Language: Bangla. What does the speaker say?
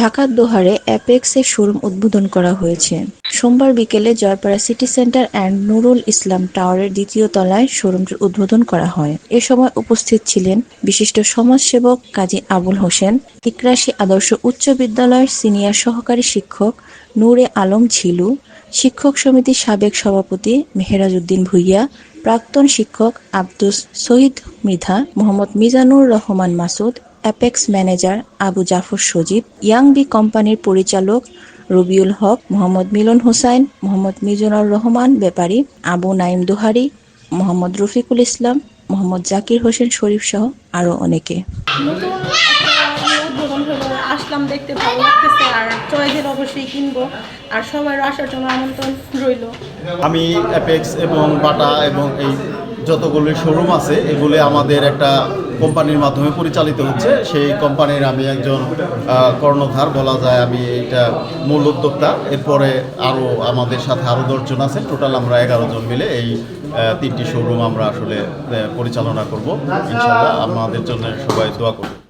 ঢাকার দোহারে অ্যাপেক্সের শোরুম উদ্বোধন করা হয়েছে। সোমবার বিকেলে Joypara city centre and Nurul Islam টাওয়ারের দ্বিতীয় তলায় শোরুমটির উদ্বোধন করা হয়। এ সময় উপস্থিত ছিলেন বিশিষ্ট সমাজসেবক কাজী আবুল হোসেন, ইকরাশি আদর্শ উচ্চ বিদ্যালয়ের সিনিয়র সহকারী শিক্ষক নূরে আলম ঝিলু, শিক্ষক সমিতির সাবেক সভাপতি মেহেরাজ উদ্দিন ভুইয়া প্রাক্তন শিক্ষক Abdus Shahid Mridha, Mohammad Mizanur Rahman Masud, apex manager Abu Jafar Sajib, young B কোম্পানির পরিচালক রবিউল হক, মোহাম্মদ মিলন হোসাইন, মোহাম্মদ মিজানুর রহমান ব্যাপারী, আবু নাইম দুহারি, মোহাম্মদ রফিকুল ইসলাম, মোহাম্মদ জাকির হোসেন শরীফ সহ আরও অনেকে। আসলাম দেখতে ভালো লাগতেছে আর চয়েসের অবশ্যই কিনবো। আর সবার আসার জন্য আমন্ত্রণ রইল। আমি অ্যাপেক্স এবং বাটা এবং এই যতগুলি শোরুম আছে, এগুলি আমাদের একটা কোম্পানির মাধ্যমে পরিচালিত হচ্ছে। সেই কোম্পানির আমি একজন কর্ণধার বলা যায় আমি এটা মূল উদ্যোক্তা। এরপরে আরও আমাদের সাথে আরও দশজন আছে। টোটাল আমরা এগারো জন মিলে এই তিনটি শোরুম আমরা আসলে পরিচালনা করব। আমাদের জন্য সবাই দোয়া করব।